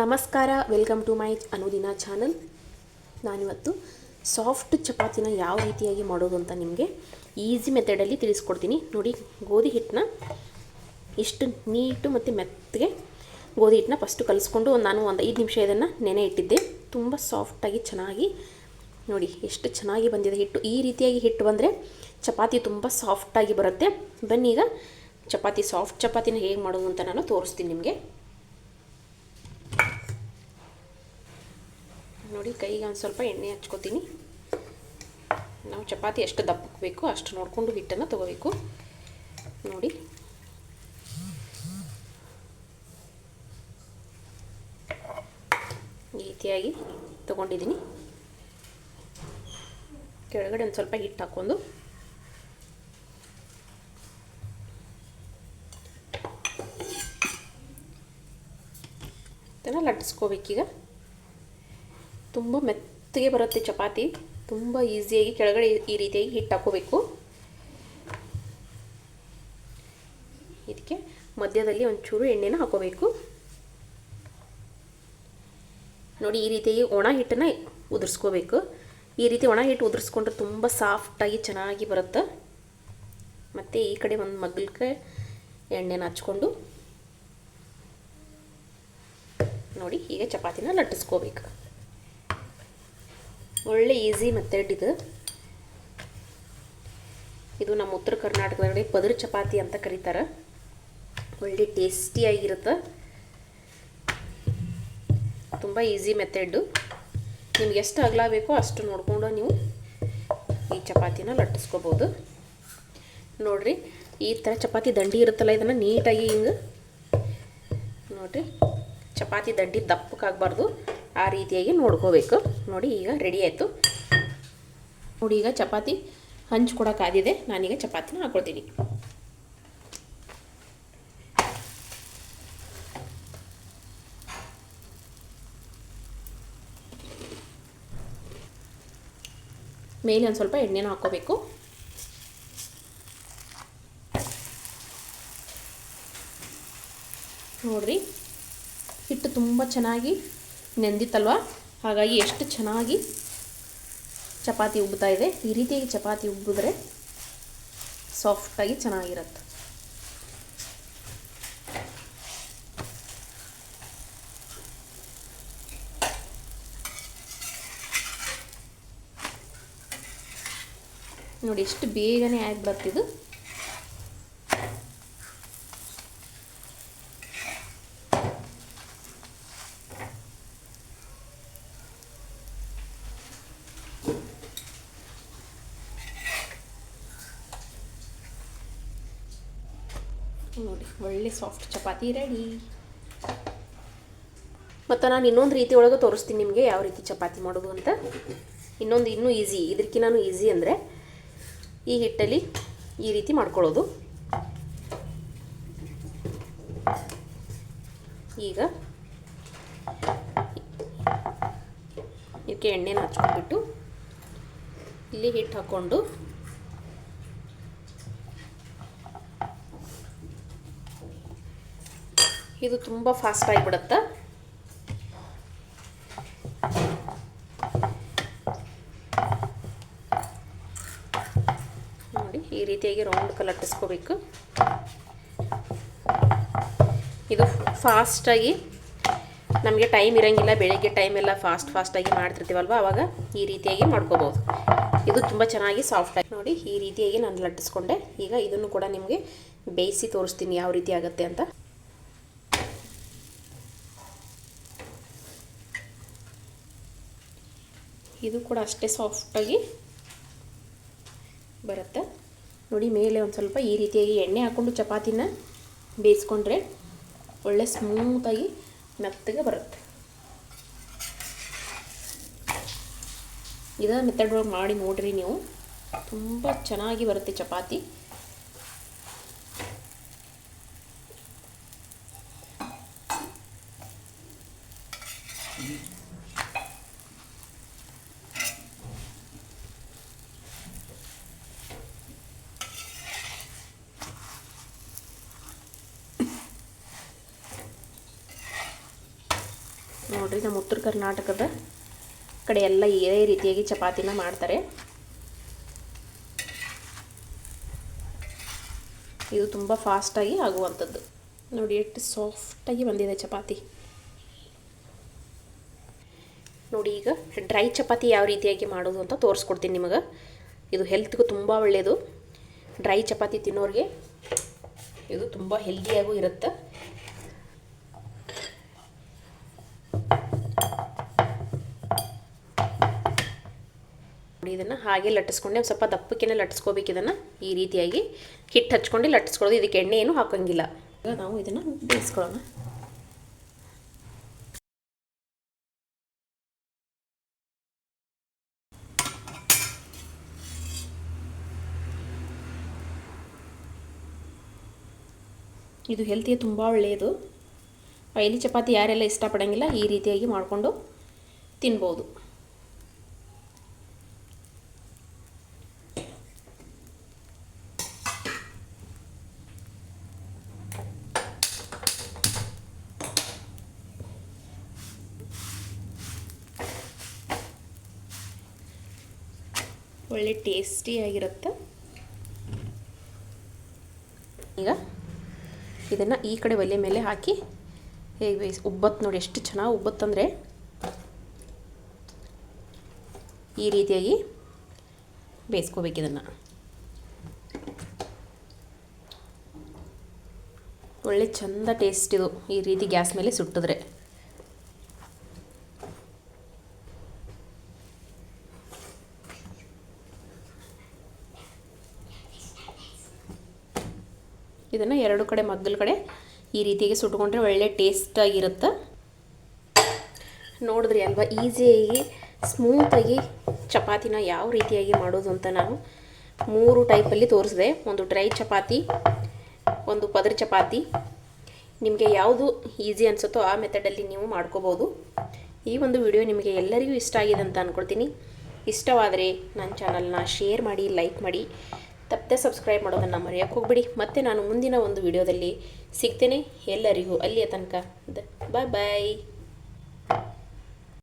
ನಮಸ್ಕಾರ, welcome to my ಅನುದಿನ channel. ನಾನಿವತ್ತು ಸಾಫ್ಟ್ ಚಪಾತಿನ ಯಾವ ರೀತಿಯಾಗಿ ಮಾಡೋದು ಅಂತ ನಿಮಗೆ ಈಸಿ ಮೆಥಡಲ್ಲಿ ತಿಳಿಸ್ಕೊಡ್ತೀನಿ. ನೋಡಿ, ಗೋಧಿ ಹಿಟ್ಟನ್ನ ಇಷ್ಟು ನೀಟು ಮತ್ತು ಮೆತ್ತಗೆ ಗೋಧಿ ಹಿಟ್ಟನ್ನ ಫಸ್ಟು ಕಲಿಸ್ಕೊಂಡು ಒಂದು ನಾನು ಒಂದು ಐದು ನಿಮಿಷ ಇದನ್ನು ನೆನೆ ಇಟ್ಟಿದ್ದೆ. ತುಂಬ ಸಾಫ್ಟಾಗಿ ಚೆನ್ನಾಗಿ, ನೋಡಿ, ಎಷ್ಟು ಚೆನ್ನಾಗಿ ಬಂದಿದೆ ಹಿಟ್ಟು. ಈ ರೀತಿಯಾಗಿ ಹಿಟ್ಟು ಬಂದರೆ ಚಪಾತಿ ತುಂಬ ಸಾಫ್ಟಾಗಿ ಬರುತ್ತೆ. ಬನ್ನಿ ಈಗ, ಚಪಾತಿ ಸಾಫ್ಟ್ ಚಪಾತಿನ ಹೇಗೆ ಮಾಡೋದು ಅಂತ ನಾನು ತೋರಿಸ್ತೀನಿ ನಿಮಗೆ. ನೋಡಿ, ಕೈಗೆ ಒಂದು ಸ್ವಲ್ಪ ಎಣ್ಣೆ ಹಚ್ಕೋತೀನಿ. ನಾವು ಚಪಾತಿ ಎಷ್ಟು ದಪ್ಪಕ್ಕೆ ಬೇಕು ಅಷ್ಟು ನೋಡಿಕೊಂಡು ಹಿಟ್ಟನ್ನು ತೊಗೋಬೇಕು. ನೋಡಿ. ಈ ರೀತಿಯಾಗಿ ತೊಗೊಂಡಿದ್ದೀನಿ. ಕೆಳಗಡೆ ಒಂದು ಸ್ವಲ್ಪ ಹಿಟ್ಟು ಹಾಕ್ಕೊಂಡು. ಇದನ್ನು ಲಟ್ಟಿಸ್ಕೋಬೇಕೀಗ. ತುಂಬ ಮೆತ್ತಗೆ ಬರುತ್ತೆ ಚಪಾತಿ. ತುಂಬ ಈಸಿಯಾಗಿ ಕೆಳಗಡೆ ಈ ರೀತಿಯಾಗಿ ಹಿಟ್ಟು ಹಾಕೋಬೇಕು. ಇದಕ್ಕೆ ಮಧ್ಯದಲ್ಲಿ ಒಂಚೂರು ಎಣ್ಣೆನ ಹಾಕೋಬೇಕು. ನೋಡಿ, ಈ ರೀತಿಯಾಗಿ ಒಣ ಹಿಟ್ಟನ್ನು ಉದುರಿಸ್ಕೋಬೇಕು. ಈ ರೀತಿ ಒಣ ಹಿಟ್ಟು ಉದುರಿಸ್ಕೊಂಡ್ರೆ ತುಂಬ ಸಾಫ್ಟಾಗಿ ಚೆನ್ನಾಗಿ ಬರುತ್ತೆ. ಮತ್ತು ಈ ಕಡೆ ಒಂದು ಮಗ್ಲಕ್ಕೆ ಎಣ್ಣೆನ ಹಚ್ಕೊಂಡು ನೋಡಿ ಹೀಗೆ ಚಪಾತಿನ ಲಟ್ಟಿಸ್ಕೋಬೇಕು. ಒಳ್ಳೆ ಈಸಿ ಮೆಥಡ್ ಇದು. ಇದು ನಮ್ಮ ಉತ್ತರ ಕರ್ನಾಟಕದಲ್ಲಿ ಪದರ ಚಪಾತಿ ಅಂತ ಕರೀತಾರೆ. ಒಳ್ಳೆ ಟೇಸ್ಟಿಯಾಗಿರುತ್ತೆ ತುಂಬ ಈಸಿ ಮೆಥಡ್ಡು ನಿಮ್ಗೆ ಎಷ್ಟು ಅಗಲ ಬೇಕೋ ಅಷ್ಟು ನೋಡಿಕೊಂಡು ನೀವು ಈ ಚಪಾತಿನ ಲಟ್ಟಿಸ್ಕೋಬೋದು. ನೋಡಿರಿ, ಈ ಥರ ಚಪಾತಿ ದಂಡಿ ಇರುತ್ತಲ್ಲ, ಇದನ್ನು ನೀಟಾಗಿ ಹಿಂಗೆ. ನೋಡಿರಿ, ಚಪಾತಿ ದಂಡಿ ದಪ್ಪಕ್ಕಾಗಬಾರ್ದು ಆ ರೀತಿಯಾಗಿ ನೋಡ್ಕೋಬೇಕು. ನೋಡಿ, ಈಗ ರೆಡಿ ಆಯಿತು. ನೋಡಿ, ಈಗ ಚಪಾತಿ ಹಂಚ್ಕೊಡೋಕ್ಕಾದಿದೆ ನಾನೀಗ ಚಪಾತಿನ ಹಾಕ್ಕೊಳ್ತೀನಿ ಮೇಲೆ ಒಂದು ಸ್ವಲ್ಪ ಎಣ್ಣೆನೂ ಹಾಕ್ಕೋಬೇಕು. ನೋಡ್ರಿ, ಹಿಟ್ಟು ತುಂಬ ಚೆನ್ನಾಗಿ ನೆಂದಿತ್ತಲ್ವ? ಹಾಗಾಗಿ ಎಷ್ಟು ಚೆನ್ನಾಗಿ ಚಪಾತಿ ಉಬ್ಬುತ್ತಾ ಇದೆ. ಈ ರೀತಿಯಾಗಿ ಚಪಾತಿ ಉಬ್ಬಿದ್ರೆ ಸಾಫ್ಟಾಗಿ ಚೆನ್ನಾಗಿರುತ್ತೆ. ನೋಡಿ, ಎಷ್ಟು ಬೇಗನೆ ಆಗಿ ಬರ್ತಿದ್ದು. ನೋಡಿ ಒಳ್ಳೆ ಸಾಫ್ಟ್ ಚಪಾತಿ ರೆಡಿ ಮತ್ತು ನಾನು ಇನ್ನೊಂದು ರೀತಿ ಒಳಗೆ ತೋರಿಸ್ತೀನಿ ನಿಮಗೆ ಯಾವ ರೀತಿ ಚಪಾತಿ ಮಾಡೋದು ಅಂತ. ಇನ್ನೊಂದು ಇನ್ನೂ ಈಸಿ ಇದಕ್ಕಿನ್ನೂ ಈಸಿ ಅಂದರೆ ಈ ಹಿಟ್ಟಲ್ಲಿ ಈ ರೀತಿ ಮಾಡ್ಕೊಳ್ಳೋದು. ಈಗ ಇದಕ್ಕೆ ಎಣ್ಣೆನ ಹಚ್ಕೊಂಡ್ಬಿಟ್ಟು ಇಲ್ಲಿ ಹಿಟ್ಟು ಹಾಕ್ಕೊಂಡು ಇದು ತುಂಬ ಫಾಸ್ಟ್ ಆಗಿಬಿಡುತ್ತೆ. ನೋಡಿ, ಈ ರೀತಿಯಾಗಿ ರೌಂಡ್ ಕಲಟ್ಟಿಸ್ಕೋಬೇಕು ಇದು ಫಾಸ್ಟಾಗಿ ನಮಗೆ ಟೈಮ್ ಇರೋಂಗಿಲ್ಲ, ಬೆಳಗ್ಗೆ ಟೈಮ್ ಎಲ್ಲ ಫಾಸ್ಟ್ ಫಾಸ್ಟಾಗಿ ಮಾಡ್ತಿರ್ತೀವಲ್ವ ಆವಾಗ ಈ ರೀತಿಯಾಗಿ ಮಾಡ್ಕೋಬೋದು. ಇದು ತುಂಬ ಚೆನ್ನಾಗಿ ಸಾಫ್ಟಾಗಿ ನೋಡಿ, ಈ ರೀತಿಯಾಗಿ ನಾನು ಲಟ್ಟಿಸ್ಕೊಂಡೆ. ಈಗ ಇದನ್ನು ಕೂಡ ನಿಮಗೆ ಬೇಯಿಸಿ ತೋರಿಸ್ತೀನಿ ಯಾವ ರೀತಿ ಆಗುತ್ತೆ ಅಂತ. ಇದು ಕೂಡ ಅಷ್ಟೇ ಸಾಫ್ಟಾಗಿ ಬರುತ್ತೆ. ನೋಡಿ, ಮೇಲೆ ಒಂದು ಸ್ವಲ್ಪ ಈ ರೀತಿಯಾಗಿ ಎಣ್ಣೆ ಹಾಕ್ಕೊಂಡು ಚಪಾತಿನ ಬೇಯಿಸ್ಕೊಂಡ್ರೆ ಒಳ್ಳೆ ಸ್ಮೂತಾಗಿ ಮೆತ್ತಗೆ ಬರುತ್ತೆ. ಇದೇ ಮೆಥಡ್ ಒಳಗೆ ಮಾಡಿ ನೋಡಿರಿ ನೀವು. ತುಂಬ ಚೆನ್ನಾಗಿ ಬರುತ್ತೆ ಚಪಾತಿ. ನೋಡಿರಿ, ನಮ್ಮ ಉತ್ತರ ಕರ್ನಾಟಕದ ಕಡೆ ಎಲ್ಲ ಇದೇ ರೀತಿಯಾಗಿ ಚಪಾತಿನ ಮಾಡ್ತಾರೆ. ಇದು ತುಂಬ ಫಾಸ್ಟಾಗಿ ಆಗುವಂಥದ್ದು. ನೋಡಿ, ಎಷ್ಟು ಸಾಫ್ಟಾಗಿ ಬಂದಿದೆ ಚಪಾತಿ. ನೋಡಿ, ಈಗ ಡ್ರೈ ಚಪಾತಿ ಯಾವ ರೀತಿಯಾಗಿ ಮಾಡೋದು ಅಂತ ತೋರಿಸ್ಕೊಡ್ತೀನಿ ನಿಮಗೆ. ಇದು ಹೆಲ್ತ್ಗೂ ತುಂಬ ಒಳ್ಳೆಯದು ಡ್ರೈ ಚಪಾತಿ ತಿನ್ನೋರಿಗೆ ಇದು ತುಂಬ ಹೆಲ್ದಿಯಾಗೂ ಇರುತ್ತೆ. ಇದನ್ನು ಹಾಗೆ ಲಟ್ಟಿಸ್ಕೊಂಡೆ ಸ್ವಲ್ಪ ದಪ್ಪಕ್ಕೇನೆ ಲಟ್ಟಿಸ್ಕೋಬೇಕು ಇದನ್ನು ಈ ರೀತಿಯಾಗಿ. ಹಿಟ್ಟು ಹಚ್ಕೊಂಡು ಲಟ್ಟಿಸ್ಕೊಳ್ಳೋದು. ಇದಕ್ಕೆ ಎಣ್ಣೆ ಏನು ಹಾಕೋಂಗಿಲ್ಲ ನಾವು ಇದನ್ನು ಬೇಯಿಸ್ಕೊಳ್ಳೋಣ. ಇದು ಹೆಲ್ತಿಗೆ ತುಂಬ ಒಳ್ಳೆಯದು. ಆಯಿಲಿ ಚಪಾತಿ ಯಾರೆಲ್ಲ ಇಷ್ಟಪಡೋಂಗಿಲ್ಲ ಈ ರೀತಿಯಾಗಿ ಮಾಡಿಕೊಂಡು ತಿನ್ಬೋದು. ಒಳ್ಳೆ ಟೇಸ್ಟಿಯಾಗಿರುತ್ತೆ ಈಗ ಇದನ್ನು ಈ ಕಡೆ ಒಲೆ ಮೇಲೆ ಹಾಕಿ ಹೇಗೆ ಬೇಯಿಸಿ ಉಬ್ಬತ್ತು ನೋಡಿ ಎಷ್ಟು ಚೆನ್ನಾಗಿ ಉಬ್ಬತ್ತಂದರೆ ಈ ರೀತಿಯಾಗಿ ಬೇಯಿಸ್ಕೋಬೇಕು ಇದನ್ನು. ಒಳ್ಳೆ ಚಂದ ಟೇಸ್ಟ್ ಇದು ಈ ರೀತಿ ಗ್ಯಾಸ್ ಮೇಲೆ ಸುಟ್ಟಿದ್ರೆ. ಇದನ್ನು ಎರಡು ಕಡೆ ಮಗ್ಗಲ ಕಡೆ ಈ ರೀತಿಯಾಗಿ ಸುಟ್ಕೊಂಡ್ರೆ ಒಳ್ಳೆ ಟೇಸ್ಟಾಗಿರುತ್ತೆ ನೋಡಿದ್ರಿ ಅಲ್ವಾ ಈಸಿಯಾಗಿ ಸ್ಮೂತಾಗಿ ಚಪಾತಿನ ಯಾವ ರೀತಿಯಾಗಿ ಮಾಡೋದು ಅಂತ ನಾನು ಮೂರು ಟೈಪಲ್ಲಿ ತೋರಿಸಿದೆ. ಒಂದು ಡ್ರೈ ಚಪಾತಿ, ಒಂದು ಪದರ ಚಪಾತಿ. ನಿಮಗೆ ಯಾವುದು ಈಸಿ ಅನಿಸುತ್ತೋ ಆ ಮೆಥಡಲ್ಲಿ ನೀವು ಮಾಡ್ಕೋಬೋದು. ಈ ಒಂದು ವಿಡಿಯೋ ನಿಮಗೆ ಎಲ್ಲರಿಗೂ ಇಷ್ಟ ಆಗಿದೆ ಅಂತ ಅಂದ್ಕೊಳ್ತೀನಿ ಇಷ್ಟವಾದರೆ ನನ್ನ ಚಾನಲ್ನ ಶೇರ್ ಮಾಡಿ ಲೈಕ್ ಮಾಡಿ. ತಪ್ಪದೆ ಸಬ್ಸ್ಕ್ರೈಬ್ ಮಾಡೋದನ್ನು ಮರೆಯೋಕ್ಕೆ ಹೋಗ್ಬಿಡಿ. ಮತ್ತೆ ನಾನು ಮುಂದಿನ ಒಂದು ವಿಡಿಯೋದಲ್ಲಿ ಸಿಗ್ತೇನೆ. ಎಲ್ಲರಿಗೂ ಅಲ್ಲಿಯ ತನಕ ಬಾಯ್ ಬಾಯ್